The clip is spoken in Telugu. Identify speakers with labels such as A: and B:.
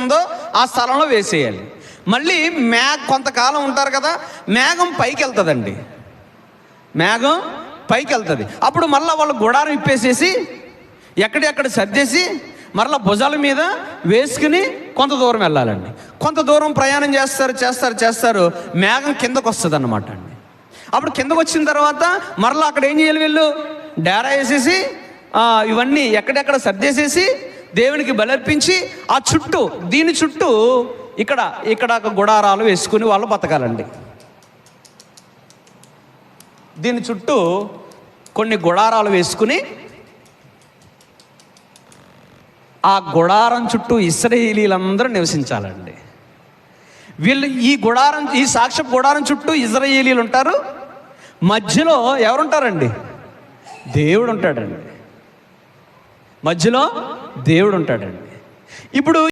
A: ఉందో ఆ స్థలంలో వేసేయాలి. మళ్ళీ మే కొంతకాలం ఉంటారు కదా మేఘం పైకి వెళ్తుందండి మేఘం పైకి వెళ్తుంది అప్పుడు మళ్ళీ వాళ్ళు గుడారం ఇప్పేసేసి ఎక్కడెక్కడ సర్దేసి మరలా భుజాల మీద వేసుకుని కొంత దూరం వెళ్ళాలండి. కొంత దూరం ప్రయాణం చేస్తారు చేస్తారు చేస్తారు మేఘం కిందకు వస్తుంది అనమాట అండి. అప్పుడు కిందకు వచ్చిన తర్వాత మరలా అక్కడ ఏం చేయాలి వీళ్ళు? డేరా వేసేసి ఇవన్నీ ఎక్కడెక్కడ సర్దేసేసి దేవునికి బలర్పించి ఆ చుట్టూ దీని చుట్టూ ఇక్కడ ఇక్కడ ఒక గుడారాలు వేసుకుని వాళ్ళు బతకాలండి. దీని చుట్టూ కొన్ని గుడారాలు వేసుకుని ఆ గుడారం చుట్టూ ఇస్రాయేలీలందరూ నివసించాలండి. వీళ్ళు ఈ గుడారం ఈ సాక్ష్య గుడారం చుట్టూ ఇజ్రాయేలీలు ఉంటారు మధ్యలో ఎవరుంటారండి? దేవుడు ఉంటాడండి మధ్యలో దేవుడు ఉంటాడండి ఇప్పుడు